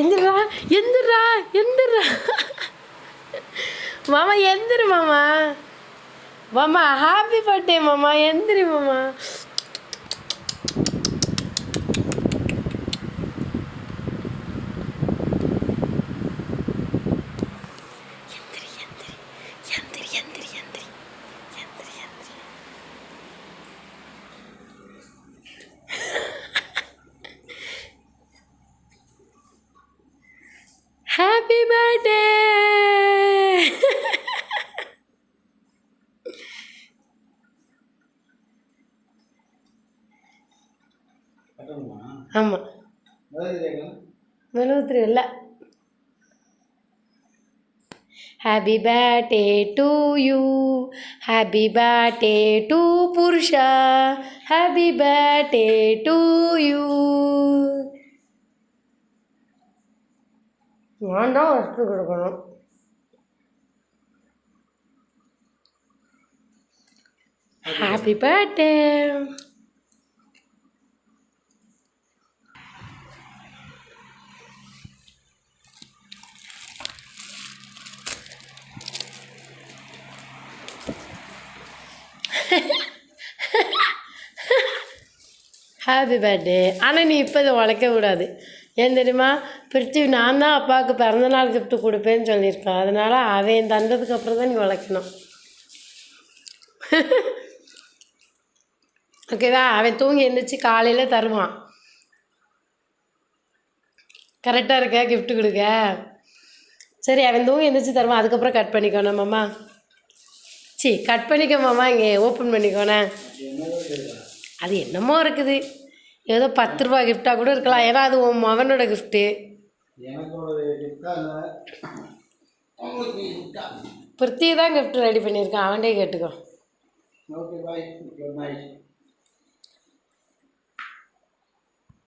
எந்திரா எந்திரா எந்திரா. மாமா எந்திரு மாமா. மாமா ஹாப்பி பர்த்டே மாமா. எந்திரி மாமா எந்திரி எந்திரி எந்திரி எந்திரி எந்திரி எந்திரி எந்திரி ஹாப்பி பர்த்டே கட்டணுமா ஆமாம் முதல்ல கேட்கலாம் மெழுகுத்திரி இல்லை happy birthday to you happy birthday to Purusha happy birthday to you நான் தான் வசதி கொடுக்கணும்? ஹாப்பி பர்த்டே ஹாப்பி பர்த்டே ஆனால் நீ இப்போ இதை உழைக்க கூடாது. ஏன் தெரியுமா? பிரித்திவி நான் தான் அப்பாவுக்கு பிறந்தநாள் கிஃப்ட்டு கொடுப்பேன்னு சொல்லியிருக்கான். அதனால் அவன் தந்ததுக்கு அப்புறம் தான் நீ உழைக்கணும். ஓகேவா அவன் தூங்கி எழுந்திரிச்சு காலையில் தருவான். கரெக்டாக இருக்க கிஃப்ட்டு கொடுக்க? சரி அவன் தூங்கி எழுந்திரிச்சு தருவான். அதுக்கப்புறம் கட் பண்ணிக்கோணும் மாமா. சி கட் பண்ணிக்கோ மாமா. இங்கே ஓப்பன் பண்ணிக்கோண்ணே அது என்னமோ இருக்குது. ஏதோ பத்து ரூபா கிஃப்டாக கூட இருக்கலாம். ஏன்னா அது உன் மகனோட கிஃப்ட்டு பிருத்தி தான் கிஃப்ட் ரெடி பண்ணியிருக்கான். அவன்கிட்டே கேட்டுக்கோ. Okay bye good night